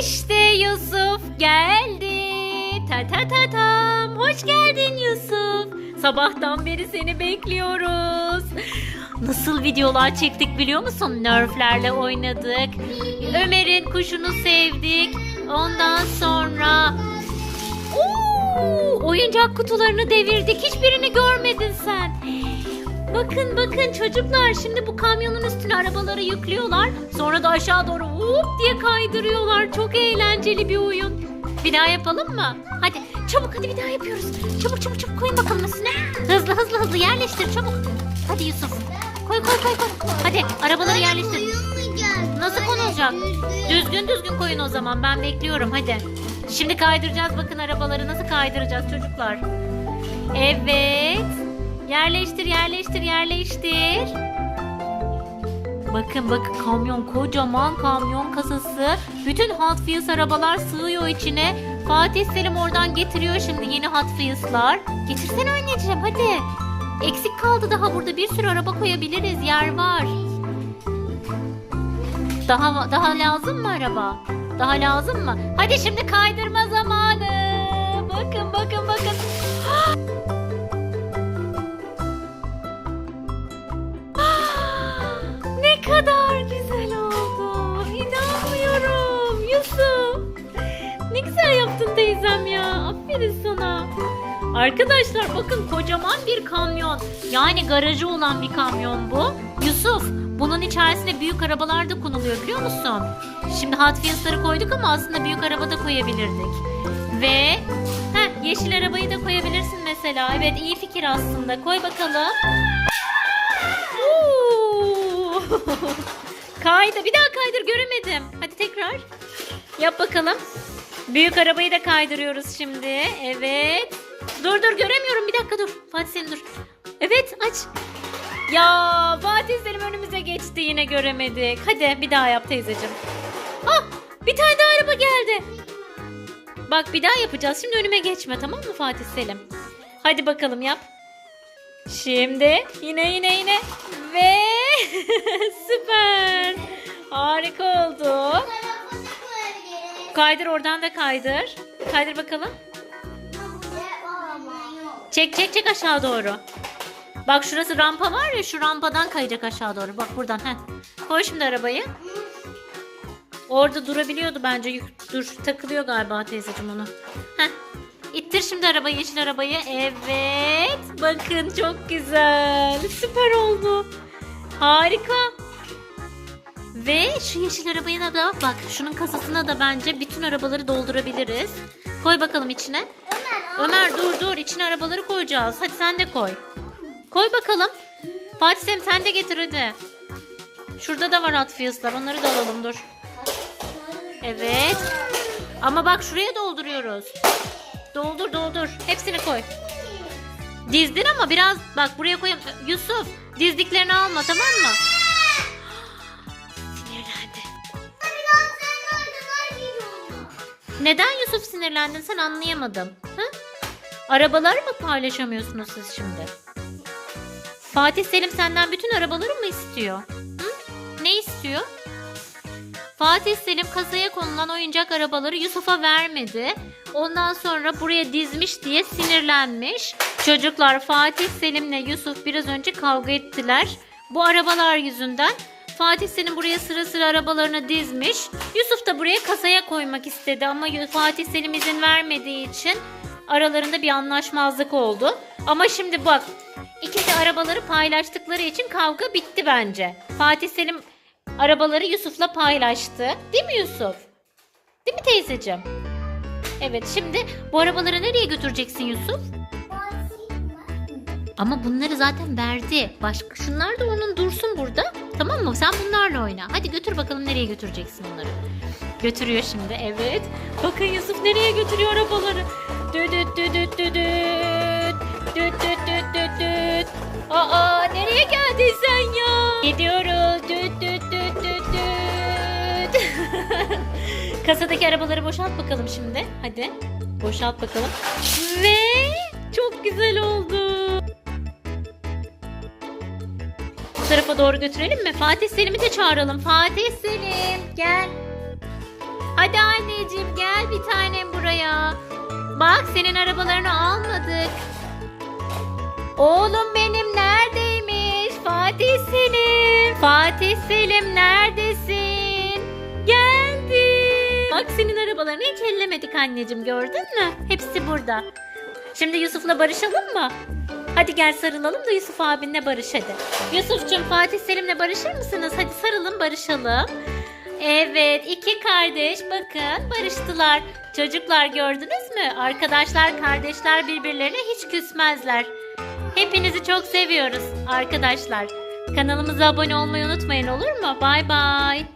İşte Yusuf geldi. Ta ta ta tam. Hoş geldin Yusuf. Sabahtan beri seni bekliyoruz. Nasıl videolar çektik biliyor musun? Nerflerle oynadık. Ömer'in kuşunu sevdik. Ondan sonra Oo, oyuncak kutularını devirdik. Sen. Bakın bakın çocuklar şimdi bu kamyonun üstüne arabaları yüklüyorlar. Sonra da aşağı doğru hop diye kaydırıyorlar. Çok eğlenceli bir oyun. Bir daha yapalım mı? Hadi çabuk hadi bir daha yapıyoruz. Çabuk çabuk çabuk koyun bakalım üstüne. Hızlı hızlı hızlı yerleştir çabuk. Hadi Yusuf. Koy koy koy koy. Hadi arabaları yerleştir. Nasıl konulacak? Düzgün düzgün koyun o zaman. Ben bekliyorum hadi. Şimdi kaydıracağız. Bakın arabaları nasıl kaydıracağız çocuklar. Evet. Yerleştir, yerleştir, yerleştir. Bakın bakın kamyon kocaman kamyon kasası. Bütün Hot Wheels arabalar sığıyor içine. Fatih Selim oradan getiriyor şimdi yeni Hot Wheels'lar. Getirsene anneciğim hadi. Eksik kaldı daha burada bir sürü araba koyabiliriz. Yer var. Daha daha lazım mı araba? Daha lazım mı? Hadi şimdi kaydırma zamanı. Bakın bakın bakın. Aferin sana. Arkadaşlar bakın kocaman bir kamyon. Yani garajı olan bir kamyon bu. Yusuf bunun içerisine büyük arabalar da konuluyor biliyor musun? Şimdi Hot Wheels'ları koyduk ama aslında büyük araba da koyabilirdik. Ve heh, yeşil arabayı da koyabilirsin mesela. Evet iyi fikir aslında. Koy bakalım. Kaydı. Bir daha kaydır göremedim. Hadi tekrar. Yap bakalım. Büyük arabayı da kaydırıyoruz şimdi. Evet. Dur dur göremiyorum. Bir dakika dur. Fatih Selim dur. Evet aç. Ya Fatih Selim önümüze geçti yine göremedik. Hadi bir daha yap teyzeciğim. Ah bir tane daha araba geldi. Bak bir daha yapacağız. Şimdi önüme geçme tamam mı Fatih Selim? Hadi bakalım yap. Şimdi yine yine yine ve süper. Harika oldu. Kaydır oradan da kaydır. Kaydır bakalım. Çek çek çek aşağı doğru. Bak şurası rampa var ya şu rampadan kayacak aşağı doğru. Bak buradan. Heh. Koy şimdi arabayı. Orada durabiliyordu bence. Dur takılıyor galiba teyzeciğim onu. Heh. İttir şimdi arabayı yeşil arabayı. Evet. Bakın çok güzel. Süper oldu. Harika. Ve şu yeşil arabaya da bak şunun kasasına da bence bütün arabaları doldurabiliriz. Koy bakalım içine. Ömer dur dur içine arabaları koyacağız. Hadi sen de koy. Koy bakalım. Fatih Selim sen de getir hadi. Şurada da var Wheels'lar. Onları da alalım dur. Evet. Ama bak şuraya dolduruyoruz. Doldur doldur. Hepsini koy. Dizdin ama biraz bak buraya koy. Yusuf dizdiklerini alma tamam mı? Neden Yusuf sinirlendin sen anlayamadım. Hı? Arabaları mı paylaşamıyorsunuz siz şimdi? Fatih Selim senden bütün arabaları mı istiyor? Hı? Ne istiyor? Fatih Selim kasaya konulan oyuncak arabaları Yusuf'a vermedi. Ondan sonra buraya dizmiş diye sinirlenmiş. Çocuklar Fatih Selim'le Yusuf biraz önce kavga ettiler. Bu arabalar yüzünden Fatih Selim buraya sıra sıra arabalarını dizmiş. Yusuf da buraya kasaya koymak istedi ama Fatih Selim izin vermediği için aralarında bir anlaşmazlık oldu. Ama şimdi bak ikisi arabaları paylaştıkları için kavga bitti bence. Fatih Selim arabaları Yusuf'la paylaştı. Değil mi Yusuf? Değil mi teyzeciğim? Evet şimdi bu arabaları nereye götüreceksin Yusuf? Ama bunları zaten verdi. Başka şunlar da onun dursun burada. Tamam mı? Sen bunlarla oyna. Hadi götür bakalım nereye götüreceksin onları. Götürüyor şimdi. Evet. Bakın Yusuf nereye götürüyor arabaları. Düdüt düdüt düdüt. Düt düt düt düt düt. Aa nereye geldin sen ya? Gidiyoruz. Düt düt düt düt düt. Kasadaki arabaları boşalt bakalım şimdi. Hadi. Boşalt bakalım. Ve doğru götürelim mi? Fatih Selim'i de çağıralım. Fatih Selim gel. Hadi anneciğim gel bir tanem buraya. Bak senin arabalarını almadık. Oğlum benim neredeymiş? Fatih Selim. Fatih Selim neredesin? Geldim. Bak senin arabalarını hiç ellemedik anneciğim gördün mü? Hepsi burada. Şimdi Yusuf'la barışalım mı? Hadi gel sarılalım da Yusuf abinle barış hadi. Yusuf'cum Fatih Selim'le barışır mısınız? Hadi sarılın barışalım. Evet iki kardeş bakın barıştılar. Çocuklar gördünüz mü? Arkadaşlar kardeşler birbirlerine hiç küsmezler. Hepinizi çok seviyoruz arkadaşlar. Kanalımıza abone olmayı unutmayın olur mu? Bay bay.